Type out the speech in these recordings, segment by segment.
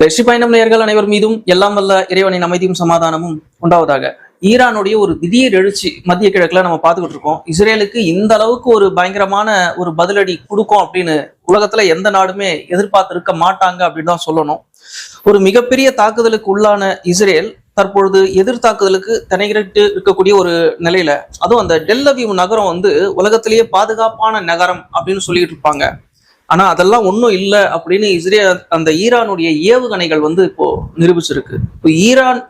வெற்றி பயணம் நேர்கள் அனைவர் மீதும் எல்லாம் வல்ல இறைவனின் அமைதியும் சமாதானமும் உண்டாவதாக. ஈரானுடைய ஒரு திடீர் எழுச்சி மத்திய கிழக்குல நம்ம பார்த்துக்கிட்டு இருக்கோம். இஸ்ரேலுக்கு இந்த அளவுக்கு ஒரு பயங்கரமான ஒரு பதிலடி கொடுக்கும் அப்படின்னு உலகத்துல எந்த நாடுமே எதிர்பார்த்திருக்க மாட்டாங்க அப்படின்னு தான் சொல்லணும். ஒரு மிகப்பெரிய தாக்குதலுக்கு உள்ளான இஸ்ரேல் தற்பொழுது எதிர் தாக்குதலுக்கு திணைகிட்டு இருக்கக்கூடிய ஒரு நிலையில அதுவும் அந்த டெல்லவியூ நகரம் வந்து உலகத்திலேயே பாதுகாப்பான நகரம் அப்படின்னு சொல்லிட்டு இருப்பாங்க. ஆனா அதெல்லாம் ஒன்றும் இல்லை அப்படின்னு இஸ்ரேல் அந்த ஈரானுடைய ஏவுகணைகள் வந்து இப்போ நிரூபிச்சிருக்கு. இப்போ ஈரான்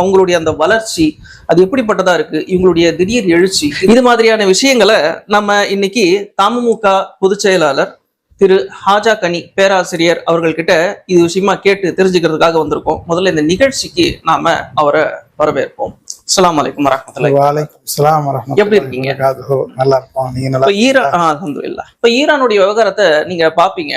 அவங்களுடைய அந்த வளர்ச்சி அது எப்படிப்பட்டதா இருக்கு? இவங்களுடைய திடீர் எழுச்சி இது மாதிரியான விஷயங்களை நம்ம இன்னைக்கு தமுமுக பொதுச் செயலாளர் திரு ஹாஜா கனி பேராசிரியர் அவர்கள்கிட்ட இது விஷயமா கேட்டு தெரிஞ்சுக்கிறதுக்காக வந்திருக்கோம். முதல்ல இந்த நிகழ்ச்சிக்கு நாம அவரை வரவேற்போம். வரஹ்மத்துல்லாஹி வலைக்கும் சலாம் வரஹ்மத்துல்லாஹி எப்படி இருக்கீங்க? வபரகாத்துஹு. நல்லா இருப்போம் நீங்க நல்லா இப்ப ஈரான் அல்ஹம்துலில்லாஹ் இப்ப ஈரானுடைய விவகாரத்தை நீங்க பாப்பீங்க.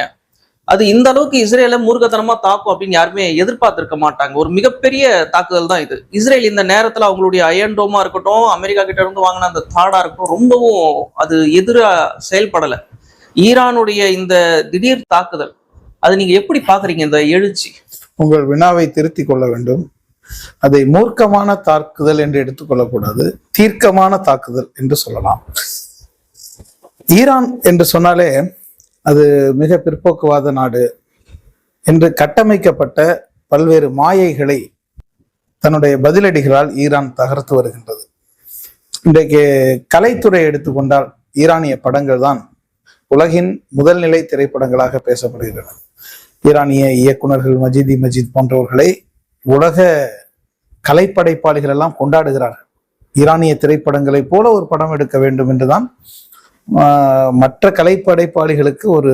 அது இந்த அளவுக்கு இஸ்ரேலை மூர்க்கத்தனமா தாக்கும் அப்படின்னு யாருமே எதிர்பார்த்திருக்க மாட்டாங்க. ஒரு மிகப்பெரிய தாக்குதல் தான் இது. இஸ்ரேல் இந்த நேரத்துல அவங்களுடைய அயன்டோமா இருக்கட்டும் அமெரிக்கா கிட்ட இருந்து வாங்கின அந்த தாடா இருக்கட்டும் ரொம்பவும் அது எதிரா செயல்படல. ஈரானுடைய இந்த திடீர் தாக்குதல் அது நீங்க எப்படி பாக்குறீங்க இந்த எழுச்சி? உங்கள் வினாவை திருத்திக் கொள்ள வேண்டும். அதை மூர்க்கமான தாக்குதல் என்று எடுத்துக்கொள்ளக்கூடாது தீர்க்கமான தாக்குதல் என்று சொல்லலாம். ஈரான் என்று சொன்னாலே அது மிக பிற்போக்குவாத நாடு என்று கட்டமைக்கப்பட்ட பல்வேறு மாயைகளை தன்னுடைய பதிலடிகளால் ஈரான் தகர்த்து வருகின்றது. இன்றைக்கு கலைத்துறை எடுத்துக்கொண்டால் ஈரானிய படங்கள் தான் உலகின் முதல்நிலை திரைப்படங்களாக பேசப்படுகின்றன. ஈரானிய இயக்குநர்கள் மஜிதி மஜித் போன்றவர்களை உலக கலைப்படைப்பாளிகள் எல்லாம் கொண்டாடுகிறார்கள். ஈரானிய திரைப்படங்களைப் போல ஒரு படம் எடுக்க வேண்டும் என்றுதான் மற்ற கலைப்படைப்பாளிகளுக்கு ஒரு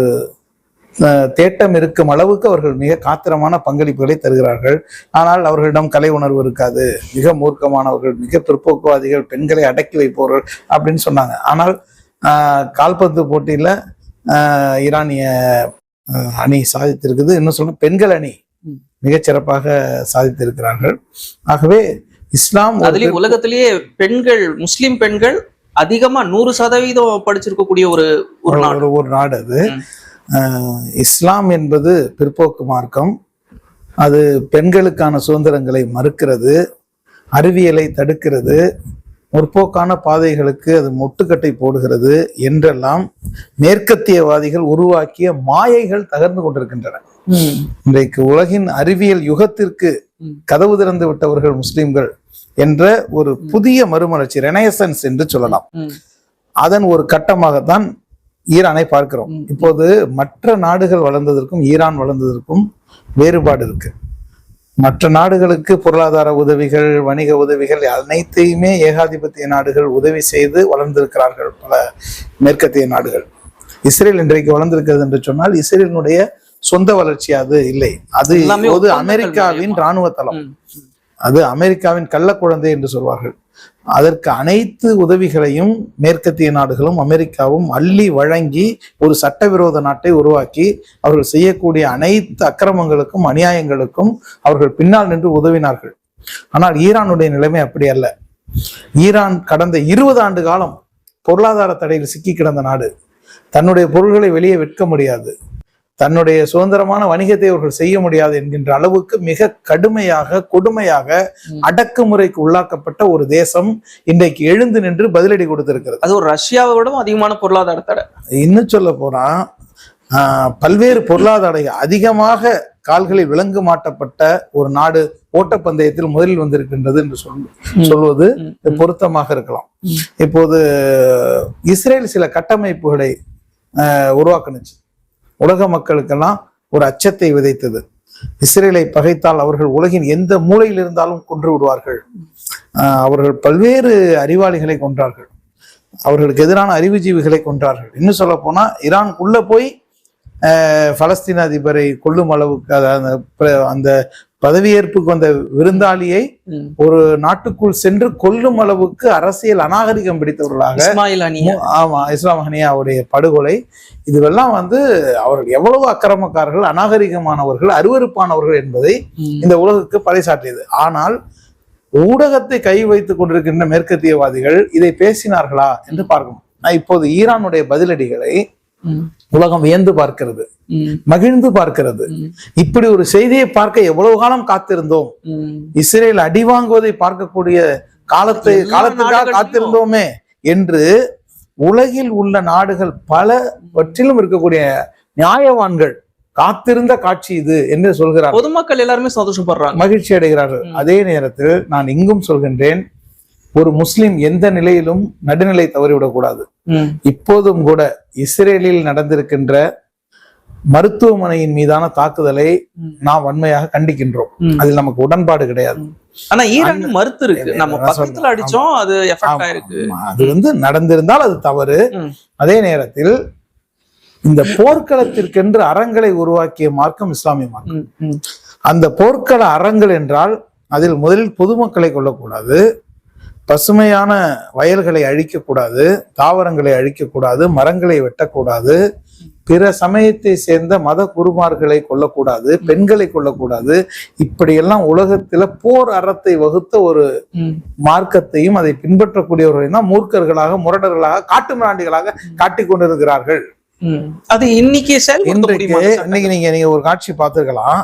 தேட்டம் இருக்கும் அளவுக்கு அவர்கள் மிக காத்திரமான பங்களிப்புகளை தருகிறார்கள். ஆனால் அவர்களிடம் கலை உணர்வு இருக்காது. மிக மூர்க்கமானவர்கள் மிக பிற்போக்குவாதிகள் பெண்களை அடக்கி வைப்பவர்கள் அப்படின்னு சொன்னாங்க. ஆனால் கால்பந்து போட்டியில் ஈரானிய அணி சாதித்திருக்குது. இன்னும் சொல்ல பெண்கள் அணி ம். மிகச் சிறப்பாக சாதித்திருக்கிறார்கள் ஆகவே இஸ்லாம் அதுலயும் உலகத்திலேயே பெண்கள் முஸ்லிம் பெண்கள் அதிகமா நூறு சதவீதம் படிச்சிருக்கக்கூடிய ஒரு ஒரு நாடு ஒரு நாடு அது இஸ்லாம் என்பது பிற்போக்கு மார்க்கம் அது பெண்களுக்கான சுதந்திரங்களை மறுக்கிறது அறிவியலை தடுக்கிறது முற்போக்கான பாதைகளுக்கு அது முட்டுக்கட்டை போடுகிறது என்றெல்லாம் மேற்கத்தியவாதிகள் உருவாக்கிய மாயைகள் தகர்ந்து கொண்டிருக்கின்றன. இன்றைக்கு உலகின் அறிவியல் யுகத்திற்கு. கதவு திறந்து விட்டவர்கள் முஸ்லிம்கள் என்ற ஒரு புதிய மறுமலர்ச்சி ரெனயசன்ஸ் என்று சொல்லலாம். அதன் ஒரு கட்டமாகத்தான் ஈரானை பார்க்கிறோம். இப்போது மற்ற நாடுகள் வளர்ந்ததற்கும் ஈரான் வளர்ந்ததற்கும் வேறுபாடு இருக்கு மற்ற நாடுகளுக்கு பொருளாதார உதவிகள் வணிக உதவிகள் அனைத்தையுமே ஏகாதிபத்திய நாடுகள் உதவி செய்து வளர்ந்திருக்கிறார்கள் பல மேற்கத்திய நாடுகள் இஸ்ரேல் இன்றைக்கு வளர்ந்திருக்கிறது என்று சொன்னால் இஸ்ரேலினுடைய சொந்த வளர்ச்சி அது இல்லை. அது இப்போது அமெரிக்காவின். இராணுவ தளம். அது அமெரிக்காவின் கள்ளக்குழந்தை என்று சொல்வார்கள். அதற்கு அனைத்து உதவிகளையும் மேற்கத்திய நாடுகளும் அமெரிக்காவும் அள்ளி வழங்கி ஒரு சட்டவிரோத நாட்டை உருவாக்கி அவர்கள் செய்யக்கூடிய அனைத்து அக்கிரமங்களுக்கும் அநியாயங்களுக்கும் அவர்கள் பின்னால் நின்று உதவினார்கள். ஆனால் ஈரானுடைய நிலைமை அப்படி அல்ல. ஈரான் கடந்த இருபது ஆண்டு காலம் பொருளாதார தடையில் சிக்கி கிடந்த நாடு. தன்னுடைய பொருள்களை வெளியே விற்க முடியாது. தன்னுடைய சுதந்திரமான வணிகத்தை அவர்கள் செய்ய முடியாது என்கின்ற அளவுக்கு மிக கடுமையாக கொடுமையாக. அடக்குமுறைக்கு உள்ளாக்கப்பட்ட ஒரு தேசம் இன்றைக்கு எழுந்து நின்று பதிலடி கொடுத்திருக்கிறது அது ஒரு ரஷ்யாவை விடவும் அதிகமான பொருளாதார தடை இன்னும் சொல்ல போனா பல்வேறு பொருளாதார அதிகமாக கால்களில் விலங்கு மாட்டப்பட்ட ஒரு நாடு ஓட்டப்பந்தயத்தில் முதலில் வந்திருக்கின்றது என்று சொல் சொல்வது. பொருத்தமாக இருக்கலாம். இப்போது இஸ்ரேல் சில கட்டமைப்புகளை உருவாக்குனுச்சு உலக மக்களுக்கெல்லாம் ஒரு அச்சத்தை விதைத்தது. இஸ்ரேலை பகைத்தால் அவர்கள் உலகின் எந்த மூலையில் இருந்தாலும் கொன்று விடுவார்கள். அவர்கள் பல்வேறு அறிவாளிகளை கொன்றார்கள். அவர்களுக்கு எதிரான அறிவுஜீவிகளை கொன்றார்கள். இன்னும் சொல்ல இரான் உள்ளே போய் பலஸ்தீன அதிபரை கொல்லும் அளவுக்கு அந்த அந்த பதவியேற்புக்கு வந்த விருந்தாளியை. ஒரு நாட்டுக்குள் சென்று கொல்லும் அளவுக்கு அரசியல் அநாகரிகம் பிடித்தவர்களாக ஆமா இஸ்லாம் ஹனியாவுடைய படுகொலை இதுவெல்லாம் வந்து அவர்கள் எவ்வளவு அக்கிரமக்காரர்கள் அநாகரிகமானவர்கள் அருவருப்பானவர்கள் என்பதை. இந்த உலகுக்கு பறைசாற்றியது ஆனால் ஊடகத்தை கை வைத்துக் கொண்டிருக்கின்ற மேற்கத்தியவாதிகள் இதை பேசினார்களா என்று பார்க்கணும் நான் இப்போது ஈரானுடைய பதிலடிகளை. உலகம் வியந்து பார்க்கிறது மகிழ்ந்து பார்க்கிறது. இப்படி ஒரு செய்தியை பார்க்க எவ்வளவு காலம் காத்திருந்தோம். இஸ்ரேல் அடி வாங்குவதை பார்க்கக்கூடிய காலத்தை காலத்துக்காக காத்திருந்தோமே என்று உலகில் உள்ள நாடுகள் பலவற்றிலும் இருக்கக்கூடிய நியாயவான்கள் காத்திருந்த காட்சி இது என்று சொல்கிறார் பொதுமக்கள் எல்லாருமே சந்தோஷப்படுறாங்க. மகிழ்ச்சி அடைகிறார்கள். அதே நேரத்தில் நான் இங்கும் சொல்கின்றேன் ஒரு முஸ்லிம் எந்த நிலையிலும் நடுநிலை தவறிவிடக்கூடாது. இப்போதும் கூட இஸ்ரேலில் நடந்திருக்கின்ற மருத்துவமனையின் மீதான தாக்குதலை. நாம் வன்மையாக கண்டிக்கின்றோம். அதில் நமக்கு உடன்பாடு கிடையாது. ஆனா ஈரான் மறுத்து இருக்கு. நம்ம பக்கத்துல. அடிச்சோம் அது எஃபெக்ட் ஆயிருக்கு. அது வந்து நடந்திருந்தால் அது தவறு. அதே நேரத்தில் இந்த போர்க்களத்திற்கென்று அறங்களை உருவாக்கிய மார்க்கம் இஸ்லாமிய மார்க்கம். அந்த போர்க்கள அறங்கள் என்றால் அதில் முதலில் பொதுமக்களை கொல்லக்கூடாது. பசுமையான வயல்களை அழிக்கக்கூடாது தாவரங்களை அழிக்கக்கூடாது மரங்களை வெட்டக்கூடாது பிற சமயத்தை சேர்ந்த மத குருமார்களை கொல்லக்கூடாது பெண்களை கொல்லக்கூடாது. இப்படியெல்லாம் உலகத்துல போர் அறத்தை வகுத்த ஒரு. மார்க்கத்தையும் அதை பின்பற்றக்கூடியவர்களையும் தான் மூர்க்கர்களாக முரடர்களாக காட்டு மிராண்டிகளாக காட்டிக் கொண்டிருக்கிறார்கள். அது இன்னைக்கு இன்னைக்கு நீங்க நீங்க ஒரு காட்சி பார்த்திருக்கலாம்.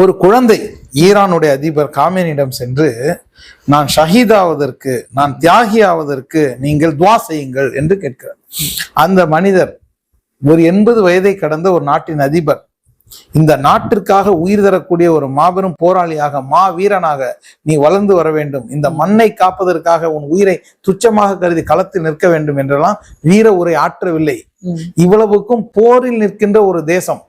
ஒரு குழந்தை ஈரானுடைய அதிபர் காமேனியிடம் சென்று நான் ஷஹீதாவதற்கு நான் தியாகியாவதற்கு நீங்கள் துவா செய்யுங்கள் என்று கேட்கிறார். அந்த மனிதர் ஒரு எண்பது வயதை கடந்த ஒரு நாட்டின் அதிபர் இந்த நாட்டிற்காக உயிர் தரக்கூடிய ஒரு மாபெரும் போராளியாக மா வீரனாக நீ வளர்ந்து வர வேண்டும். இந்த மண்ணை காப்பதற்காக உன் உயிரை துச்சமாக கருதி களத்தில் நிற்க வேண்டும் என்றெல்லாம் வீர உரை ஆற்றவில்லை. இவ்வளவுக்கும் போரில் நிற்கின்ற ஒரு தேசம்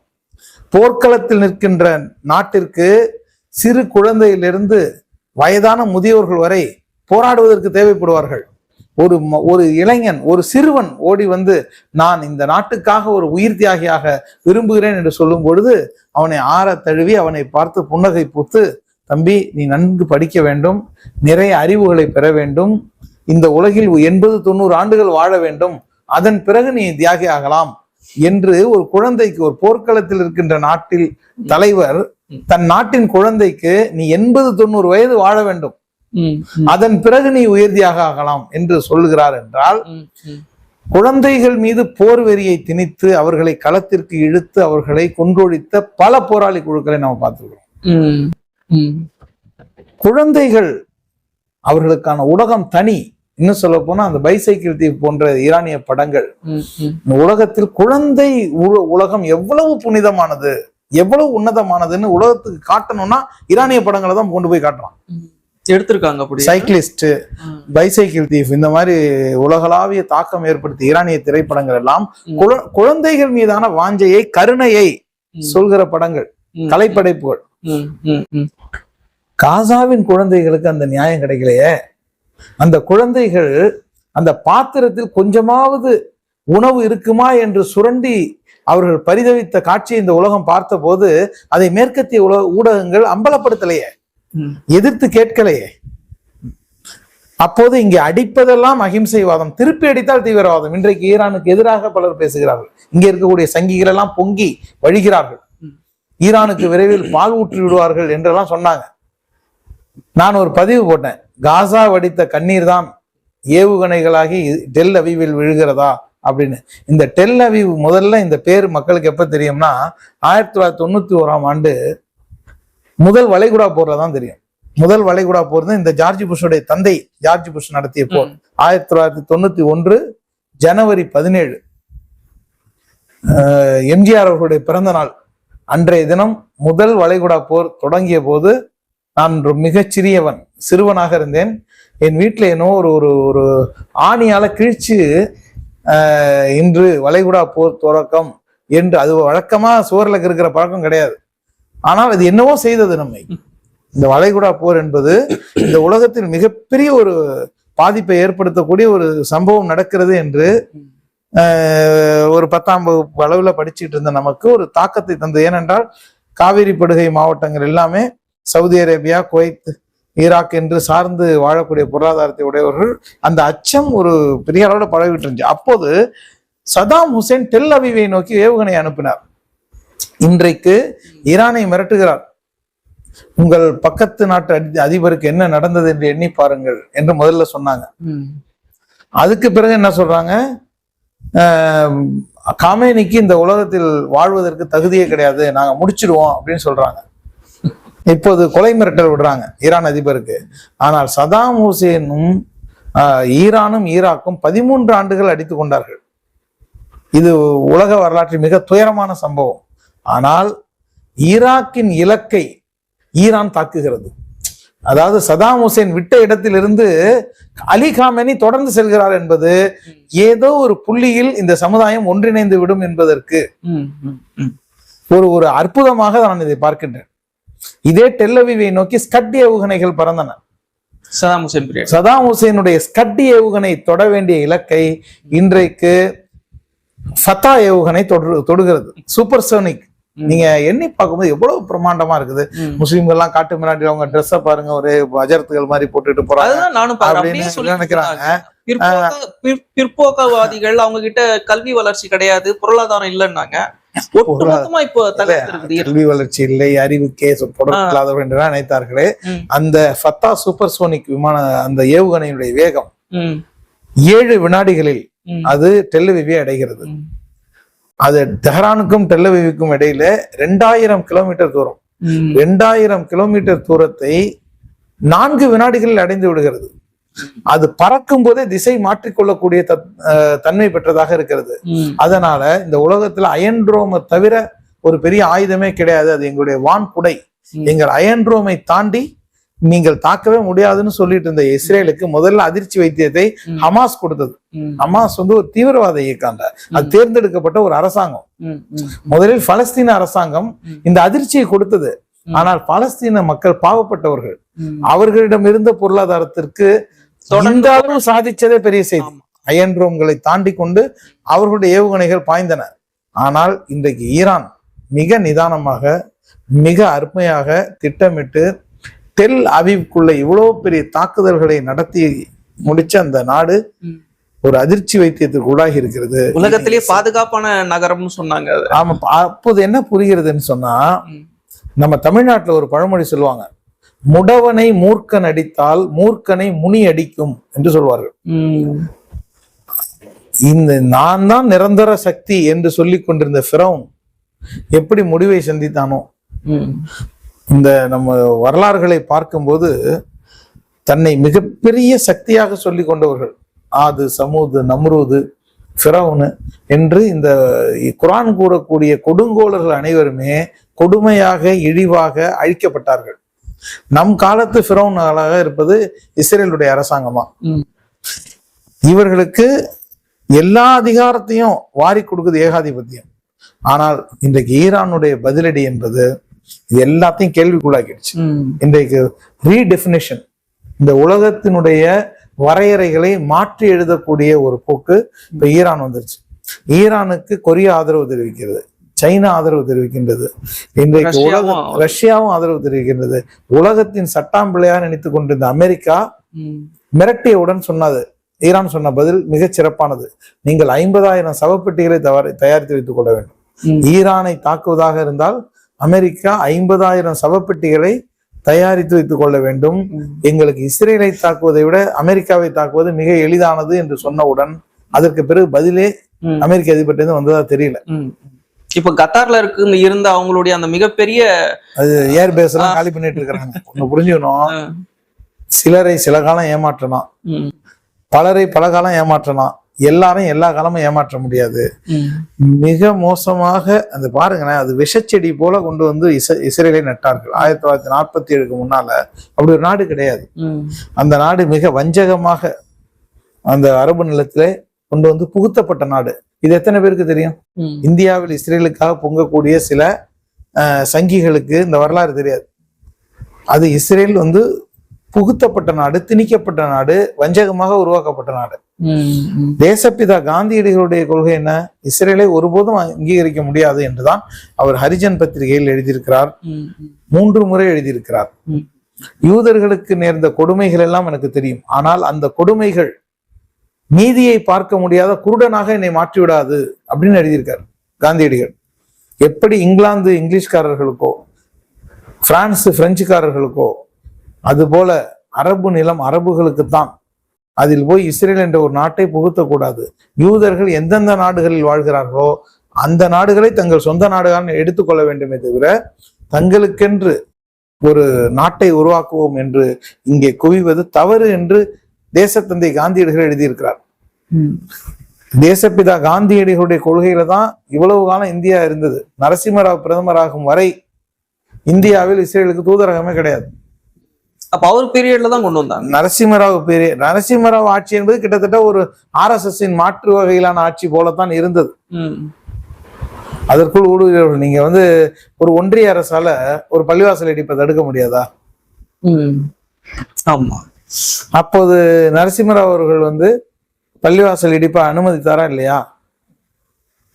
போர்க்களத்தில் நிற்கின்ற நாட்டிற்கு சிறு குழந்தையிலிருந்து வயதான முதியோர்கள் வரை போராடுவதற்கு தேவைப்படுவார்கள். ஒரு ம- ஒரு இளைஞன் ஒரு சிறுவன் ஓடி வந்து நான் இந்த நாட்டுக்காக ஒரு உயிர் தியாகியாக விரும்புகிறேன் என்று சொல்லும் பொழுது அவனை ஆற தழுவி அவனை பார்த்து புன்னகை பூத்து தம்பி நீ நன்கு படிக்க வேண்டும் நிறைய அறிவுகளை பெற வேண்டும் இந்த உலகில் எண்பது தொண்ணூறு ஆண்டுகள் வாழ வேண்டும் அதன் பிறகு நீ தியாகி ஆகலாம். என்று ஒரு குழந்தைக்கு ஒரு போர்க்களத்தில் இருக்கின்ற நாட்டில் தலைவர் தன் நாட்டின் குழந்தைக்கு நீ எண்பது தொண்ணூறு வயது வாழ வேண்டும். அதன் பிறகு நீ உயர்தியாக ஆகலாம் என்று சொல்லுகிறார் என்றால். குழந்தைகள் மீது போர் வெறியை திணித்து அவர்களை களத்திற்கு இழுத்து அவர்களை கொன்றொழித்த பல போராளி குழுக்களை நம்ம பார்த்திருக்கிறோம். குழந்தைகள் அவர்களுக்கான உலகம் தனி. இன்னும் சொல்ல போனா அந்த பைசைக்கிள் தீப் போன்ற ஈரானிய படங்கள். உலகத்தில் குழந்தை உல- உலகம் எவ்வளவு புனிதமானது எவ்வளவு உன்னதமானதுன்னு உலகத்துக்கு காட்டணும்னா ஈரானிய படங்களை தான் கொண்டு போய் காட்டுறான். எடுத்திருக்காங்க அப்படி சைக்கிளிஸ்ட் பைசைக்கிள் தீஃப் இந்த மாதிரி உலகளாவிய தாக்கம் ஏற்படுத்திய ஈரானிய திரைப்படங்கள் எல்லாம் குழந்தைகள் மீதான வாஞ்சையை கருணையை. சொல்கிற படங்கள். கலைப்படைப்புகள். காசாவின் குழந்தைகளுக்கு அந்த நியாயம் கிடைக்கலையே? அந்த குழந்தைகள் அந்த பாத்திரத்தில் கொஞ்சமாவது உணவு இருக்குமா என்று சுரண்டி அவர்கள் பரிதவித்த காட்சியை இந்த உலகம் பார்த்தபோது அதை மேற்கத்திய உலக ஊடகங்கள் அம்பலப்படுத்தலையே. எதிர்த்து கேட்கலையே. அப்போது இங்கே அடிப்பதெல்லாம் அகிம்சைவாதம். திருப்பி அடித்தால் தீவிரவாதம். இன்றைக்கு ஈரானுக்கு எதிராக பலர் பேசுகிறார்கள். இங்கே இருக்கக்கூடிய சங்கிகள் எல்லாம் பொங்கி வழிகிறார்கள். ஈரானுக்கு விரைவில் பால் ஊற்றி விடுவார்கள் என்றெல்லாம் சொன்னாங்க. நான் ஒரு பதிவு போட்டேன். காசா வடித்த கண்ணீர் தான் ஏவுகணைகளாகி டெல் அவிவில் விழுகிறதா அப்படின்னு. இந்த டெல் அவிவ் முதல்ல இந்த பேர் மக்களுக்கு எப்ப தெரியும்னா ஆயிரத்தி தொள்ளாயிரத்தி தொண்ணூத்தி ஓராம் ஆண்டு முதல் வளைகுடா போர்ல தான் தெரியும். முதல் வளைகுடா போர் தான் இந்த ஜார்ஜ் புஷுடைய தந்தை ஜார்ஜ் புஷ் நடத்திய போர். ஆயிரத்தி தொள்ளாயிரத்தி தொண்ணூத்தி ஒன்று ஜனவரி பதினேழு. எம்ஜிஆர் அவர்களுடைய பிறந்த நாள். அன்றைய தினம் முதல் வளைகுடா போர் தொடங்கிய போது நான் மிகச் மிகச்சிறியவன் சிறுவனாக இருந்தேன். என் வீட்டில் என்னோ ஒரு ஒரு ஒரு ஆணியால கிழிச்சு இன்று வளைகுடா போர் தொடக்கம் என்று அது வழக்கமா சுவரில் இருக்கிற பழக்கம் கிடையாது. ஆனால் அது என்னவோ செய்தது நம்மை. இந்த வளைகுடா போர் என்பது இந்த உலகத்தில் மிகப்பெரிய ஒரு பாதிப்பை ஏற்படுத்தக்கூடிய ஒரு சம்பவம் நடக்கிறது என்று ஒரு பத்தாம் வகுப்பு அளவில் படிச்சுட்டு இருந்த நமக்கு ஒரு தாக்கத்தை தந்தது. ஏனென்றால் காவேரி படுகை மாவட்டங்கள் எல்லாமே சவுதி அரேபியா குவைத் ஈராக் என்று சார்ந்து வாழக்கூடிய பொருளாதாரத்தை உடையவர்கள். அந்த அச்சம் ஒரு பெரிய அளவில் பரவிட்டு இருந்துச்சு அப்போது சதாம் ஹுசேன் டெல் அவிவை நோக்கி ஏவுகணை அனுப்பினார். இன்றைக்கு ஈரானை மிரட்டுகிறார். உங்கள் பக்கத்து நாட்டு அதி- அதிபருக்கு என்ன நடந்தது என்று எண்ணி பாருங்கள் என்று முதல்ல சொன்னாங்க. அதுக்கு பிறகு என்ன சொல்றாங்க? காமேனிக்கு இந்த உலகத்தில் வாழ்வதற்கு தகுதியே கிடையாது. நாங்க முடிச்சிடுவோம் அப்படின்னு சொல்றாங்க. இப்போது கொலை மிரட்டல் விடுறாங்க ஈரான் அதிபருக்கு. ஆனால் சதாம் ஹுசேனும் ஈரானும் ஈராக்கும் பதிமூன்று ஆண்டுகள் அடித்துக் கொண்டார்கள். இது உலக வரலாற்றில் மிக துயரமான சம்பவம். ஆனால் ஈராக்கின் இலக்கை ஈரான் தாக்குகிறது. அதாவது சதாம் ஹுசேன் விட்ட இடத்திலிருந்து அலி காமெனி தொடர்ந்து செல்கிறார் என்பது ஏதோ ஒரு புள்ளியில் இந்த சமுதாயம் ஒன்றிணைந்து விடும் என்பதற்கு. ஒரு ஒரு அற்புதமாக நான் இதை பார்க்கின்றேன். இதே டெல்லவிவை நோக்கி ஸ்கட் ஏவுகணைகள் பறந்தன. சதாம் ஹுசேன் சதாம் ஹுசேனுடைய ஸ்கட் ஏவுகணை தொட வேண்டிய இலக்கை இன்றைக்கு ஃபத்தா ஏவுகணை தொடு தொடுகிறது. சூப்பர் சோனிக் நீங்க எண்ணி பார்க்கும்போது எவ்வளவு பிரம்மாண்டமா இருக்குது. முஸ்லிம்கள் எல்லாம் காட்டு மிராண்டி அவங்க ட்ரெஸ்ஸ பாருங்க ஒரே அஜரத்துகள் மாதிரி போட்டுட்டு போறாங்க நானும் அப்படின்னு நினைக்கிறாங்க. பிற்போக்கவாதிகள் அவங்க கிட்ட கல்வி வளர்ச்சி கிடையாது பொருளாதாரம் இல்லைன்னாங்க. கல்வி வளர்ச்சி இல்லை அறிவுக்கே தொடர்பில்லாதவர் என்று நினைத்தார்களே. அந்த ஃபத்தா சூப்பர் சோனிக் விமான அந்த ஏவுகணையினுடைய வேகம் ஏழு வினாடிகளில் அது டெல்லவிவை அடைகிறது. அது தெஹ்ரானுக்கும் டெல்லவிவுக்கும் இடையில ரெண்டாயிரம் கிலோமீட்டர் தூரம். ரெண்டாயிரம் கிலோமீட்டர் தூரத்தை நான்கு வினாடிகளில் அடைந்து விடுகிறது. அது பறக்கும் போதே திசை மாற்றிக்கொள்ளக்கூடிய தன்மை பெற்றதாக இருக்கிறது. அதனால இந்த உலகத்துல அயன்ட்ரோமை தவிர ஒரு பெரிய ஆயுதமே கிடையாது. அது எங்களுடைய வான்குடை ம். எங்கள் அயன்ட்ரோமை தாண்டி நீங்கள் தாக்கவே முடியாதுன்னு சொல்லிட்டு இருந்த இஸ்ரேலுக்கு முதல்ல அதிர்ச்சி வைத்தியத்தை. ஹமாஸ் கொடுத்தது ஹமாஸ் வந்து ஒரு தீவிரவாத இயக்கம் அல்ல. அது தேர்ந்தெடுக்கப்பட்ட ஒரு அரசாங்கம். முதலில் பலஸ்தீன அரசாங்கம். இந்த அதிர்ச்சியை கொடுத்தது. ஆனால் பலஸ்தீன மக்கள் பாவப்பட்டவர்கள். அவர்களிடம் இருந்த பொருளாதாரத்திற்கு தொடர்ந்து இந்த அளவு சாதிச்சதே பெரிய செய்தி ஆமா. அயன்ரோம்களை தாண்டி கொண்டு அவர்களுடைய ஏவுகணைகள் பாய்ந்தன ஆனால் இன்றைக்கு ஈரான் மிக நிதானமாக மிக அருமையாக திட்டமிட்டு டெல் அவிவ்குள்ள இவ்வளவு பெரிய தாக்குதல்களை நடத்தி முடிச்ச அந்த நாடு. ஒரு அதிர்ச்சி வைத்தியத்துக்கு உள்ளாகி இருக்கிறது. உலகத்திலேயே பாதுகாப்பான நகரம்னு சொன்னாங்க ஆமா அப்போது என்ன புரிகிறதுன்னு சொன்னா. நம்ம தமிழ்நாட்டுல ஒரு பழமொழி சொல்லுவாங்க. முடவனை மூர்க்கன் அடித்தால் மூர்க்கனை முனி அடிக்கும் என்று சொல்வார்கள். இந்த நான் தான் நிரந்தர சக்தி என்று சொல்லிக் கொண்டிருந்த ஃபிரௌன் எப்படி முடிவை சந்தித்தானோ இந்த நம்ம வரலாறுகளை பார்க்கும்போது தன்னை மிகப்பெரிய சக்தியாக சொல்லிக் கொண்டவர்கள் ஆது சமூது நம்ரூது ஃபிரௌனு என்று இந்த குரான் கூறக்கூடிய கொடுங்கோலர்கள் அனைவருமே கொடுமையாக இழிவாக அழிக்கப்பட்டார்கள். நம் காலத்து ஃபிரௌனாக இருப்பது இஸ்ரேலுடைய அரசாங்கமா. இவர்களுக்கு எல்லா அதிகாரத்தையும் வாரி கொடுக்குது ஏகாதிபத்தியம். ஆனால் இன்றைக்கு ஈரானுடைய பதிலடி என்பது இது எல்லாத்தையும் கேள்விக்குள்ளாக்கிடுச்சு. இன்றைக்கு ரீடெஃபினிஷன் இந்த உலகத்தினுடைய வரையறைகளை மாற்றி எழுதக்கூடிய ஒரு போக்கு இப்ப ஈரான் வந்துருச்சு. ஈரானுக்கு கொரியா ஆதரவு தெரிவிக்கிறது சைனா ஆதரவு தெரிவிக்கின்றது. இன்றைக்கு ரஷ்யாவும் உலக ரஷ்யாவும் ஆதரவு தெரிவிக்கின்றது. உலகத்தின் சட்டாம்பிள்ளையா நினைத்துக் கொண்டிருந்த அமெரிக்கா மிரட்டியவுடன் சொன்னது. ஈரான் சொன்ன பதில் மிகச் சிறப்பானது. நீங்கள் ஐம்பதாயிரம் சவப்பெட்டிகளை தவறு தயாரித்து வைத்துக் கொள்ள வேண்டும். ஈரானை தாக்குவதாக இருந்தால் அமெரிக்கா ஐம்பதாயிரம் சவப்பெட்டிகளை தயாரித்து வைத்துக் கொள்ள வேண்டும். எங்களுக்கு இஸ்ரேலை தாக்குவதை விட அமெரிக்காவை தாக்குவது மிக எளிதானது என்று சொன்னவுடன் அதற்கு பிறகு பதிலே. அமெரிக்க அதிபர்கிட்ட வந்ததா தெரியல. இப்ப கத்தார்ல இருக்கு இருந்த அவங்களுடைய அந்த மிகப்பெரிய அது ஏர் பேஸ் எல்லாம் காலி பண்ணிட்டு இருக்கிறாங்க. ஒண்ணு புரிஞ்சுக்கணும். சிலரை சில காலம் ஏமாற்றலாம். ம், பலரை பல காலம் ஏமாற்றலாம். எல்லாரும் எல்லா காலமும் ஏமாற்ற முடியாது. மிக மோசமாக அந்த பாருங்களேன் அது விஷச்செடி போல கொண்டு வந்து இச இஸ்ரேலை நட்டார்கள். ஆயிரத்தி தொள்ளாயிரத்தி நாற்பத்தி ஏழுக்கு முன்னால அப்படி ஒரு நாடு கிடையாது. அந்த நாடு மிக வஞ்சகமாக அந்த அரபு நிலத்திலே கொண்டு வந்து புகுத்தப்பட்ட நாடு. இது எத்தனை பேருக்கு தெரியும். இந்தியாவில் இஸ்ரேலுக்காக பொங்கக்கூடிய சில சங்கிகளுக்கு இந்த வரலாறு தெரியாது. அது இஸ்ரேல் வந்து புகுத்தப்பட்ட நாடு திணிக்கப்பட்ட நாடு வஞ்சகமாக உருவாக்கப்பட்ட நாடு. தேசப்பிதா காந்தியடிகளுடைய கொள்கை என்ன? இஸ்ரேலை ஒருபோதும் அங்கீகரிக்க முடியாது என்றுதான் அவர் ஹரிஜன் பத்திரிகையில் எழுதியிருக்கிறார். மூன்று முறை எழுதியிருக்கிறார். யூதர்களுக்கு நேர்ந்த கொடுமைகள் எல்லாம் எனக்கு தெரியும். ஆனால் அந்த கொடுமைகள் நீதியை பார்க்க முடியாத குருடனாக என்னை மாற்றிவிடாது அப்படின்னு எழுதியிருக்கார் காந்தியடிகள். எப்படி இங்கிலாந்து இங்கிலீஷ்காரர்களுக்கோ பிரான்ஸ் பிரெஞ்சுக்காரர்களுக்கோ அதுபோல அரபு நிலம் அரபுகளுக்குத்தான் அதில் போய் இஸ்ரேல் என்ற ஒரு நாட்டை புகுத்தக்கூடாது. யூதர்கள் எந்தெந்த நாடுகளில் வாழ்கிறார்களோ அந்த நாடுகளை தங்கள் சொந்த நாடுகள் எடுத்துக்கொள்ள வேண்டுமே தவிர தங்களுக்கென்று ஒரு நாட்டை உருவாக்குவோம் என்று இங்கே குவிவது தவறு என்று தேசத்தந்தை காந்தியடிகள் எழுதியிருக்கிறார். தேசப்பிதா காந்தியடிகளுடைய கொள்கையில தான் இவ்வளவு காலம் இந்தியா இருந்தது. நரசிம்மராவ் பிரதமராகும் வரை இந்தியாவில் இஸ்ரேலுக்கு தூதரகமே கிடையாது. அப்ப அவர் பீரியட்ல தான் கொண்டு வந்தாங்க. நரசிம்மராவ் பெரிய நரசிம்மராவ் ஆட்சி என்பது கிட்டத்தட்ட ஒரு ஆர்எஸ்எஸ் மாற்று வகையிலான ஆட்சி போலத்தான் இருந்தது. அதற்குள் ஊடுருவர்கள் நீங்க வந்து ஒரு ஒன்றிய அரசால ஒரு பள்ளிவாசல் இடிப்பை தடுக்க முடியாதா. ஆமா. அப்போது நரசிம்மராவ் அவர்கள் வந்து பள்ளிவாசல் இடிப்பை அனுமதித்தாரா இல்லையா?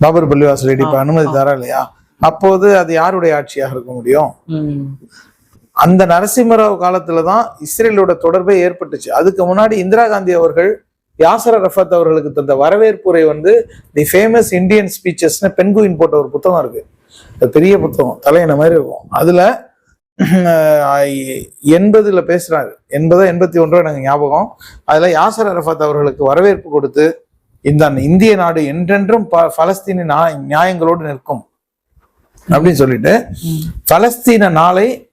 பாபர் பள்ளிவாசல் இடிப்பை அனுமதித்தாரா இல்லையா? அப்போது அது யாருடைய ஆட்சியாக இருக்க முடியும். அந்த நரசிம்மராவ் காலத்துல தான் இஸ்ரேலோட தொடர்பே ஏற்பட்டுச்சு. அதுக்கு முன்னாடி இந்திரா காந்தி அவர்கள் யாசர் அரஃபத் அவர்களுக்கு தந்த வரவேற்புரை வந்து தி ஃபேமஸ் இந்தியன் ஸ்பீச்சஸ்னு பென்குயின் போட்ட ஒரு புத்தகம் இருக்கு. பெரிய புத்தகம் தலையணை மாதிரி இருக்கும். அதுல எண்பதுல பேசுறாரு. எண்பதோ எண்பத்தி ஒன்றோ எனக்கு ஞாபகம். அதுல யாசர் அரஃபத் அவர்களுக்கு வரவேற்பு கொடுத்து இந்த இந்திய நாடு என்றென்றும் ப- பலஸ்தீனின் நியா- நியாயங்களோடு நிற்கும். அப்படின்னு சொல்லிட்டு. பலஸ்தீன நாளை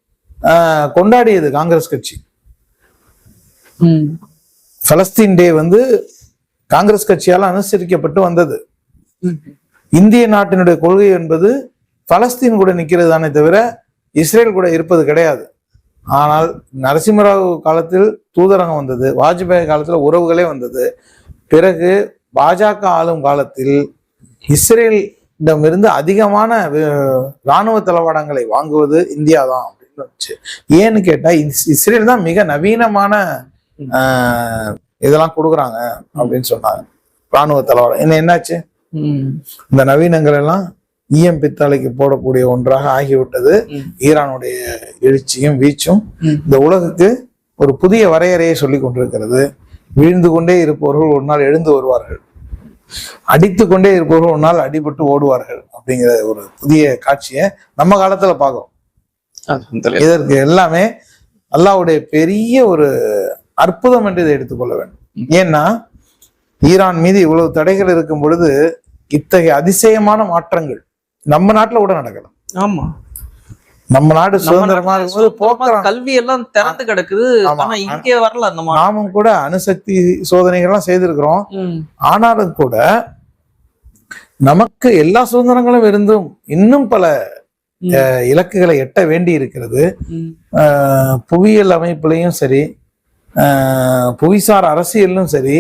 கொண்டாடியது காங்கிரஸ் கட்சி. பலஸ்தீன் டே வந்து காங்கிரஸ் கட்சியால் அனுசரிக்கப்பட்டு வந்தது. இந்திய நாட்டினுடைய கொள்கை என்பது பலஸ்தீன் கூட நிற்கிறது தானே தவிர இஸ்ரேல் கூட இருப்பது கிடையாது. ஆனால் நரசிம்மராவ் காலத்தில் தூதரகம் வந்தது வாஜ்பாய் காலத்தில் உறவுகளே வந்தது. பிறகு பாஜக ஆளும் காலத்தில் இஸ்ரேலிடமிருந்து அதிகமான அஹ், ராணுவ தளவாடங்களை வாங்குவது இந்தியா தான் வந்துச்சு ஏன்னு கேட்டா இஸ்- இஸ்ரேல் தான் மிக நவீனமான ஆஹ், இதெல்லாம் கொடுக்குறாங்க அப்படின்னு சொன்னாங்க ராணுவ தளவாடம் என்ன என்னாச்சு. இந்த நவீனங்கள் எல்லாம் ஈயம் பித்தளைக்கு போடக்கூடிய ஒன்றாக ஆகிவிட்டது. ஈரானுடைய எழுச்சியும் வீச்சும். இந்த உலகுக்கு ஒரு புதிய வரையறையை சொல்லிக் கொண்டிருக்கிறது வீழ்ந்து கொண்டே இருப்பவர்கள் ஒரு நாள் எழுந்து வருவார்கள் அடித்து கொண்டே இருப்பவர்கள் ஒரு நாள் அடிபட்டு ஓடுவார்கள் அப்படிங்கிற ஒரு புதிய காட்சியை நம்ம காலத்துல பார்க்கிறோம். இதற்கு எல்லாமே அல்லாஹ்வுடைய பெரிய ஒரு அற்புதம் என்று இதை எடுத்துக்கொள்ள வேண்டும். ஏன்னா ஈரான் மீது இவ்வளவு தடைகள் இருக்கும் பொழுது இத்தகைய அதிசயமான மாற்றங்கள் நம்ம நாட்டுல கூட நடக்கலாம் ஆமா. நம்ம நாடு நம்ம சுதந்திரமா இருக்கும்போது போக்குறாங்க. கல்வி எல்லாம் திறந்து கிடக்குது. ஆனா இங்கே வரல அந்த மாதிரி நாமும் கூட அணுசக்தி சோதனைகள்லாம் செய்திருக்கிறோம். ம். ஆனாலும் கூட நமக்கு எல்லா சுதந்திரங்களும் இருந்தும் இன்னும் பல இலக்குகளை எட்ட வேண்டி இருக்கிறது புவியியல் அமைப்புலையும் சரி புவிசார் அரசியலும் சரி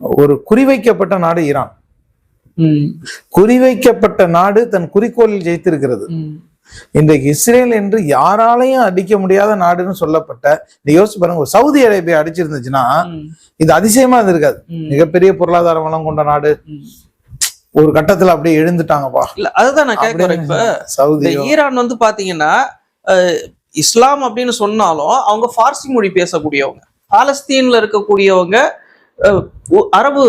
ஒரு குறிவைக்கப்பட்ட நாடு ஈரான். குறிவைக்கப்பட்ட நாடு தன் குறிக்கோளில் ஜெயித்திருக்கிறது. இன்றைக்கு இஸ்ரேல் என்று யாராலையும் அடிக்க முடியாத நாடுன்னு சொல்லப்பட்ட இந்த யோசிச்சு பாருங்க ஒரு சவுதி அரேபியா அடிச்சிருந்துச்சுன்னா. இது அதிசயமா இருந்திருக்காது. மிகப்பெரிய பொருளாதார வளம் கொண்ட நாடு. ஒரு கட்டத்துல அப்படியே எழுந்துட்டாங்கப்பா. இல்ல அதுதான் நான் கேட்கிறேன் இப்ப சவுதியோ ஈரான் வந்து பாத்தீங்கன்னா இஸ்லாம் அப்படின்னு சொன்னாலும் அவங்க பார்சி மொழி பேசக்கூடியவங்க பாலஸ்தீன்ல இருக்கக்கூடியவங்க அரபு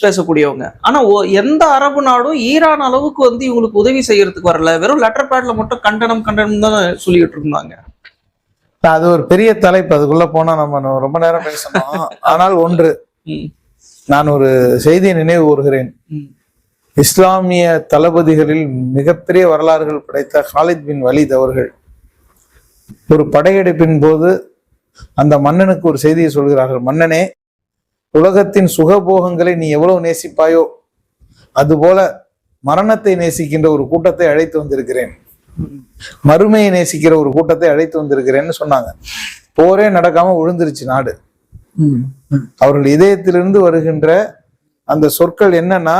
பேசக்கூடியவங்க. ஆனா எந்த அரபு நாடும் ஈரான் அளவுக்கு வந்து இவங்களுக்கு உதவி செய்யறதுக்கு வரல. வெறும் லெட்டர் பேட்ல மட்டும் கண்டனம் கண்டனம் தான் சொல்லிட்டு இருந்தாங்க. அது ஒரு பெரிய தலைப்பு. அதுக்குள்ள போனா நம்ம ரொம்ப நேரம் பேசணும். ஆனால் ஒன்று. நான் ஒரு செய்தியை நினைவு கூறுகிறேன். இஸ்லாமிய தளபதிகளில் மிகப்பெரிய வரலாறுகள் படைத்த ஹாலித் பின் வலீத் அவர்கள். ஒரு படையெடுப்பின் போது அந்த மன்னனுக்கு ஒரு செய்தியை சொல்கிறார்கள். மன்னனே உலகத்தின் சுகபோகங்களை நீ எவ்வளவு நேசிப்பாயோ அதுபோல மரணத்தை நேசிக்கின்ற ஒரு கூட்டத்தை அழைத்து வந்திருக்கிறேன். மறுமையை நேசிக்கிற ஒரு கூட்டத்தை அழைத்து வந்திருக்கிறேன்னு சொன்னாங்க. போரே நடக்காம விழுந்துருச்சு நாடு. அவர்கள் இதயத்திலிருந்து வருகின்ற அந்த சொற்கள் என்னன்னா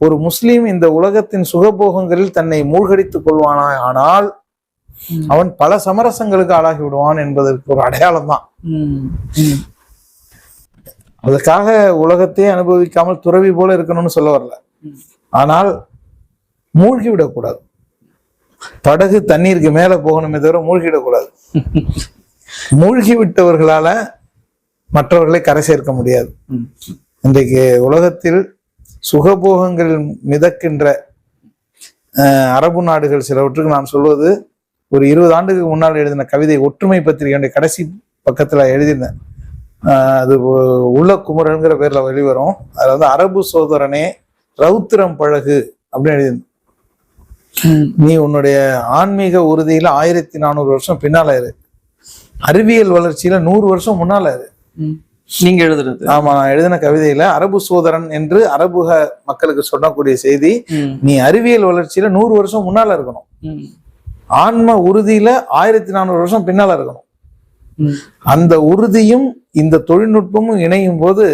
ஒரு முஸ்லீம் இந்த உலகத்தின் சுகபோகங்களில் தன்னை மூழ்கடித்துக் கொள்வானா ஆனால். அவன் பல சமரசங்களுக்கு ஆளாகி விடுவான் என்பதற்கு ஒரு அடையாளம் தான். அதுக்காக உலகத்தையே அனுபவிக்காமல் துறவி போல இருக்கணும்னு சொல்ல வரல. ஆனால் மூழ்கி விடக்கூடாது படகு தண்ணீருக்கு மேல போகணுமே தவிர மூழ்கி விடக்கூடாது மூழ்கி விட்டவர்களால மற்றவர்களை கரை சேர்க்க முடியாது. இன்றைக்கு உலகத்தில் சுகபோகங்கள் மிதக்கின்ற அரபு நாடுகள் சிலவற்றுக்கு நான் சொல்வது ஒரு இருபது ஆண்டுக்கு முன்னால் எழுதின கவிதை ஒற்றுமை பத்திரிகையுடைய கடைசி பக்கத்தில் எழுதியிருந்தேன். அது உள்ள குமரன்கிற பேரில் வெளிவரும். அதில் வந்து அரபு சோதரனே ரௌத்திரம் பழகு அப்படின்னு எழுதியிருந்தேன். நீ உன்னுடைய ஆன்மீக உறுதியில ஆயிரத்தி நானூறு வருஷம் பின்னால இரு. அறிவியல் வளர்ச்சியில நூறு வருஷம் முன்னால இரு. ம். நீங்க எழுதுறது ஆமா நான் எழுதின கவிதையில அரபு சோதரன் என்று அரபுக மக்களுக்கு சொல்லக்கூடிய செய்தி. நீ அறிவியல் வளர்ச்சியில நூறு வருஷம் முன்னால இருக்கணும். ஆன்ம உறுதியில ஆயிரத்தி நானூறு வருஷம் பின்னால இருக்கணும். அந்த உறுதியும் இந்த தொழில்நுட்பமும் இணையும் போது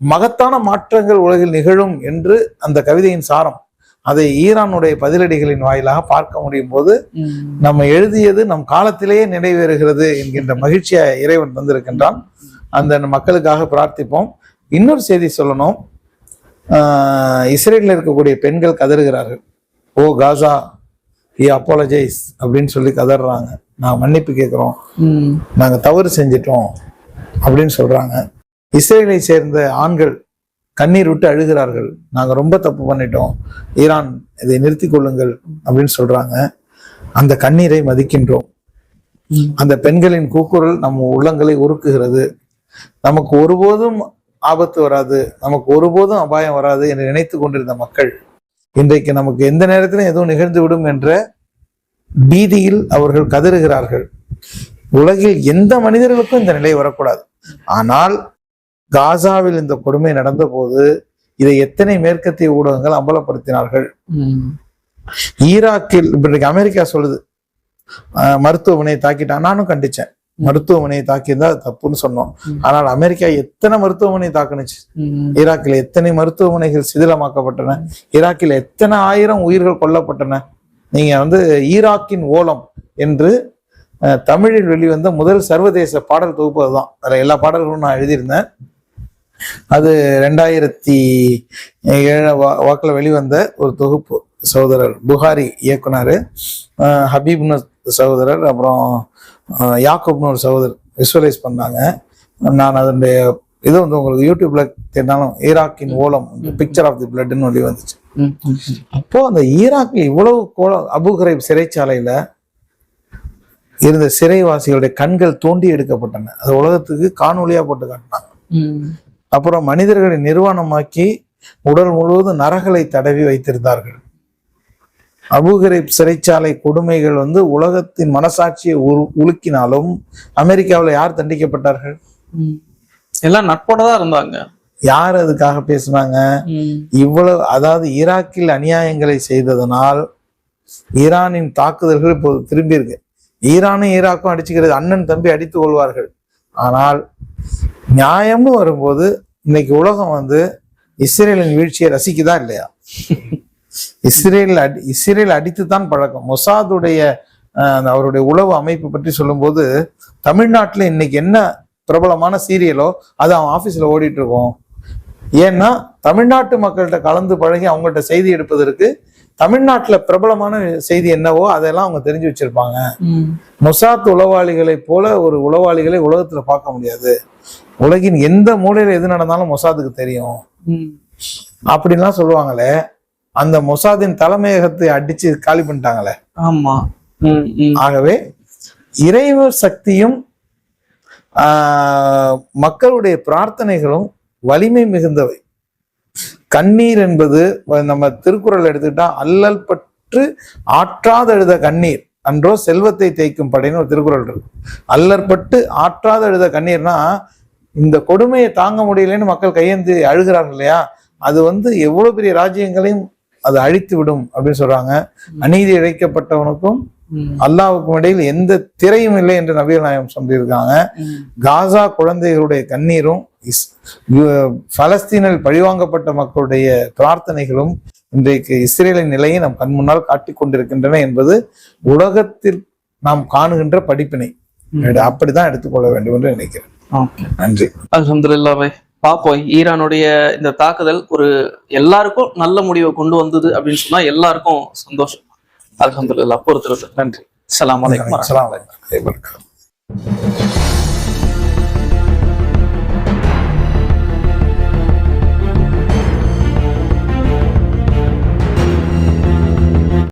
மகத்தான மாற்றங்கள் உலகில் நிகழும் என்று அந்த கவிதையின் சாரம் அதை ஈரானுடைய பதிலடிகளின் வாயிலாக பார்க்க முடியும் போது. நம்ம எழுதியது நம் காலத்திலேயே நிறைவேறுகிறது என்கின்ற மகிழ்ச்சியை இறைவன் தந்திருக்கின்றான் அந்த மக்களுக்காக பிரார்த்திப்போம். இன்னொரு செய்தி சொல்லணும். இஸ்ரேலில் இருக்கக்கூடிய பெண்கள் கதறுகிறார்கள். ஓ காசா ஈ அப்பாலஜைஸ் அப்படின்னு சொல்லி கதறாங்க. நான் மன்னிப்பு கேட்குறோம். ம். நாங்க தவறு செஞ்சிட்டோம் அப்படின்னு சொல்றாங்க. இஸ்ரேலை சேர்ந்த ஆண்கள் கண்ணீர் விட்டு அழுகிறார்கள். நாங்க ரொம்ப தப்பு பண்ணிட்டோம். ஈரான் இதை நிறுத்தி கொள்ளுங்கள் அப்படின்னு சொல்றாங்க. அந்த கண்ணீரை மதிக்கின்றோம். அந்த பெண்களின் கூக்குரல் நம்ம உள்ளங்களை உருக்குகிறது. நமக்கு ஒருபோதும் ஆபத்து வராது நமக்கு ஒருபோதும் அபாயம் வராது என்று நினைத்து கொண்டிருந்த மக்கள் இன்றைக்கு நமக்கு எந்த நேரத்திலும் எதுவும் நிகழ்ந்து விடும் என்ற பீதியில் அவர்கள் கதறுகிறார்கள். உலகில் எந்த மனிதர்களுக்கும் இந்த நிலை வரக்கூடாது. ஆனால் காசாவில் இந்த கொடுமை நடந்த போது இதை எத்தனை மேற்கத்திய ஊடகங்கள் அம்பலப்படுத்தினார்கள். ஈராக்கில் இப்ப இன்னைக்கு அமெரிக்கா சொல்லுது மருத்துவமனையை தாக்கிட்டான். நானும் கண்டிச்சேன். மருத்துவமனையை தாக்கியிருந்தா தப்புன்னு சொன்னோம். ஆனால் அமெரிக்கா எத்தனை மருத்துவமனையை தாக்குனுச்சு. ஈராக்கில் எத்தனை மருத்துவமனைகள் சிதிலமாக்கப்பட்டன? ஈராக்கில் எத்தனை ஆயிரம் உயிர்கள் கொல்லப்பட்டன? நீங்க வந்து ஈராக்கின் ஓலம் என்று தமிழில் வெளிவந்த முதல் சர்வதேச பாடல் தொகுப்பு அதுதான். அதுல எல்லா பாடல்களும் நான் எழுதியிருந்தேன். அது ரெண்டாயிரத்தி ஏழு வா வாக்கில் வெளிவந்த ஒரு தொகுப்பு. சகோதரர் புகாரி இயக்குனர். ஹபீப்னு சகோதரர் அப்புறம் யாக்கூப்னு ஒரு சகோதரர் விசுவலைஸ் பண்ணாங்க. நான் அதனுடைய இது வந்து உங்களுக்கு யூடியூப்ல தேடினாலும் ஈராக்கின் ஓலம் பிக்சர் ஆஃப் தி பிளட்னு ஒளி வந்துச்சு. அப்போ அந்த ஈராக்கில் இவ்வளவு கோலம் அபுகரைப் சிறைச்சாலையில இருந்த சிறைவாசிகளுடைய கண்கள் தோண்டி எடுக்கப்பட்டன. அது உலகத்துக்கு காணொளியா போட்டு காட்டினாங்க. அப்புறம் மனிதர்களை நிர்வாணமாக்கி உடல் முழுவதும் நரகளை தடவி வைத்திருந்தார்கள். அபுகரைப் சிறைச்சாலை கொடுமைகள் வந்து உலகத்தின் மனசாட்சியை உலுக்கினாலும் அமெரிக்காவில் யார் தண்டிக்கப்பட்டார்கள். எல்லாம் நட்போட தான் இருந்தாங்க. யார் அதுக்காக பேசுனாங்க. இவ்வளவு அதாவது ஈராக்கில் அநியாயங்களை செய்ததனால் ஈரானின் தாக்குதல்கள் இப்போது திரும்பி இருக்கு ஈரானும் ஈராக்கும் அடிச்சுக்கிறது அண்ணன் தம்பி அடித்துக் கொள்வார்கள். ஆனால் நியாயம்னு வரும்போது இன்னைக்கு உலகம் வந்து இஸ்ரேலின் வீழ்ச்சியை ரசிக்குதா இல்லையா? இஸ்ரேல் அடி இஸ்ரேல் அடித்துத்தான் பழக்கம். மொசாதுடைய அவருடைய உளவு அமைப்பு பற்றி சொல்லும்போது தமிழ்நாட்டுல இன்னைக்கு என்ன பிரபலமான சீரியலோ அது அவன் ஆபீஸ்ல ஓடிட்டு இருக்கும் ஏன்னா தமிழ்நாட்டு மக்கள்கிட்ட கலந்து பழகி அவங்கள்ட்ட செய்தி எடுப்பதற்கு தமிழ்நாட்டுல பிரபலமான செய்தி என்னவோ அதெல்லாம் அவங்க தெரிஞ்சு வச்சிருப்பாங்க. மொசாத் உளவாளிகளை போல ஒரு உளவாளிகளை உலகத்துல பார்க்க முடியாது. உலகின் எந்த மூலையில எது நடந்தாலும் மொசாதுக்கு தெரியும். அப்படின்லாம் சொல்லுவாங்களே அந்த மொசாதின் தலைமையகத்தை அடிச்சு காலி பண்ணிட்டாங்களே. ஆமா. ஆகவே இறைவ சக்தியும் மக்களுடைய பிரார்த்தனைகளும் வலிமை மிகுந்தவை. கண்ணீர் என்பது நம்ம திருக்குறள் எடுத்துக்கிட்டா அல்லல் பற்று ஆற்றாத எழுத கண்ணீர். அன்றோ செல்வத்தை தேய்க்கும் படைன்னு ஒரு திருக்குறள் இருக்கு. அல்லற்பட்டு ஆற்றாத எழுத கண்ணீர்னா இந்த கொடுமையை தாங்க முடியலன்னு மக்கள் கையேந்தி அழுகிறார்கள் இல்லையா? அது வந்து எவ்வளவு பெரிய ராஜ்யங்களையும் அது அழித்து விடும் அப்படின்னு சொல்றாங்க. அநீதி இழைக்கப்பட்டவனுக்கும். அல்லாவுக்கும் இடையில் எந்த திரையும் இல்லை என்று நபிகள் நாயகம் சொல்லியிருக்காங்க. காசா குழந்தைகளுடைய கண்ணீரும் பலஸ்தீனில் பழிவாங்கப்பட்ட மக்களுடைய பிரார்த்தனைகளும் இன்றைக்கு இஸ்ரேலின் நிலையை நம் கண் முன்னால் காட்டிக் கொண்டிருக்கின்றன என்பது உலகத்தில் நாம் காணுகின்ற படிப்பினை. அப்படிதான் எடுத்துக்கொள்ள வேண்டும் என்று நினைக்கிறேன். ஓகே. நன்றி. அல்ஹம்துலில்லாஹ் பார்ப்போம் ஈரானுடைய இந்த தாக்குதல் ஒரு எல்லாருக்கும் நல்ல முடிவை கொண்டு வந்தது அப்படின்னு சொன்னா எல்லாருக்கும் சந்தோஷம். அலமதுல்லா பொறுத்துறது நன்றி. அலாம் வலைக்கம் அலாம் வலைக்கம்